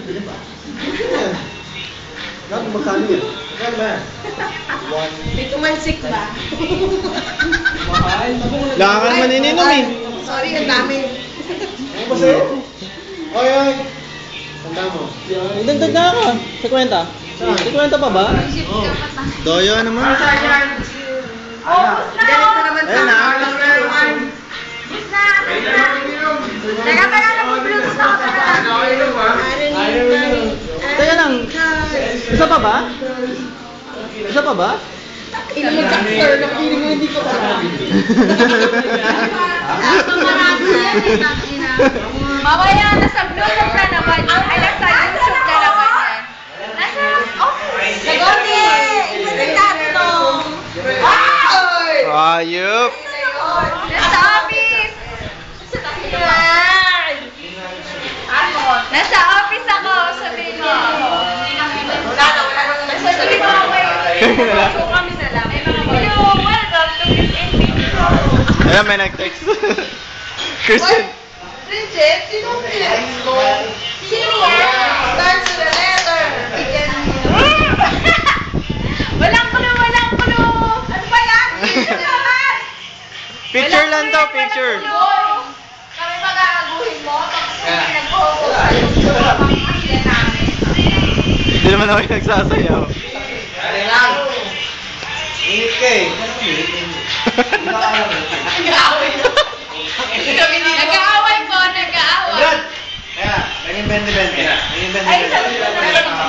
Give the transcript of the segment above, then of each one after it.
bibili pa. Yan. Gabi magkano yan? Magkano ba yan? One. May tumansik ba? Mahal. Wala ka naman ininom eh. Sorry, ang dami. Ano ba sa'yo? Oy, oy. Tanda mo. Idagdag na ako. Sa kwenta. Sa kwenta pa ba? Oh. Doyo naman. Ganito naman Ayun na. Teka, teka, nag-blues na ako. Teka lang. Isa pa ba? Isa pa ba? Ino mo doctor na mo hindi ko marami. Marami yan eh, tangina. Mamaya, nasa Bluetooth na naman. Ay, nasa YouTube na naman yan. Nasa office. Sagote! Ipasin natin to. Ay! Ayup. Nasa office. Nasa kami na lang. Hello, welcome to Miss Amy. Ayan, may nag-text. Christian. Bridget, sino ang pinex mo? Sino yan? Starts with a letter. Begin Walang clue, walang clue. Ano ba yan? Picture lang daw, picture. Kami magkakaguhin mo, tapos nag-focus. Hindi naman ako yung nagsasayaw. Kaya lang. Init ka eh. Nag-aaway na. Nag-aaway po, nag-aaway. Brad! Kaya, naging 20-20. Naging 20-20. Ay, sabi ko na.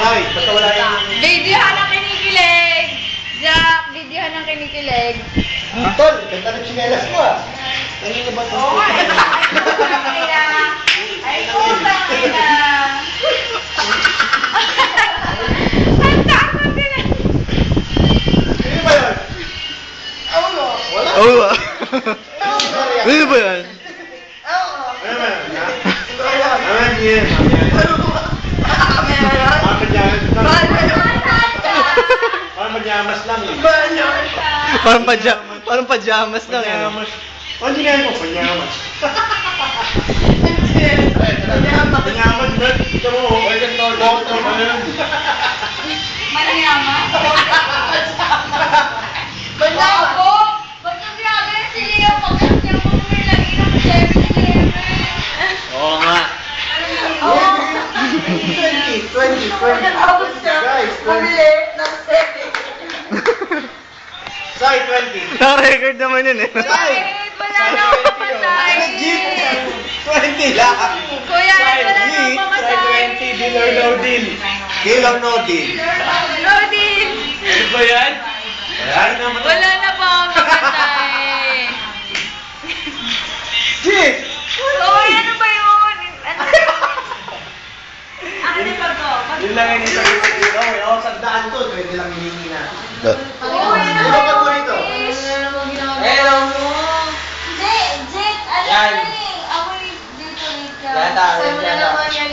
Ay, basta wala yung... Videohan ng kinikilig. Jack, videohan ng kinikilig. Tol, ganda ng chinelas mo ah. Kanina ba ito? Oo nga, eh. Ina. Ay, putang ina. Ang takot din eh. Sino ba yun? Oo. Wala. Oo ba? Ano ba yan? Oo. Ano ba yun? ha? Ano ba yun? Kami na yan. Parang panyamas lang. Mahal na yun. Parang panyamas lang eh. Mahal na yun. Parang padya, parang pajamas lang eh. Panyamas. Ano ginagawa mo? Panyamas. Panyamas. Panyamas, Brad. Ito mo, oh. Bottom, ano yun? Manayama. 20, 20, 20. Tapos siya, Guys, 20. bumili ng sete. Sai, 20. Na-record naman yun eh. Kahit wala na akong pamatay. Legit. 20 lang. Kuya, wala na akong pamatay. deal or no deal. Deal or no deal. No deal. Ano ba yan? lang yun yung sagot ko. Okay, oh, sandaan to. Pwede lang hihingi na. Ah. Di ba pag dito? Hello mo. Hindi, Jake, alam Yan. mo na eh. Ako yung dito, Nika. Yata, Saan mo na yan. naman yan,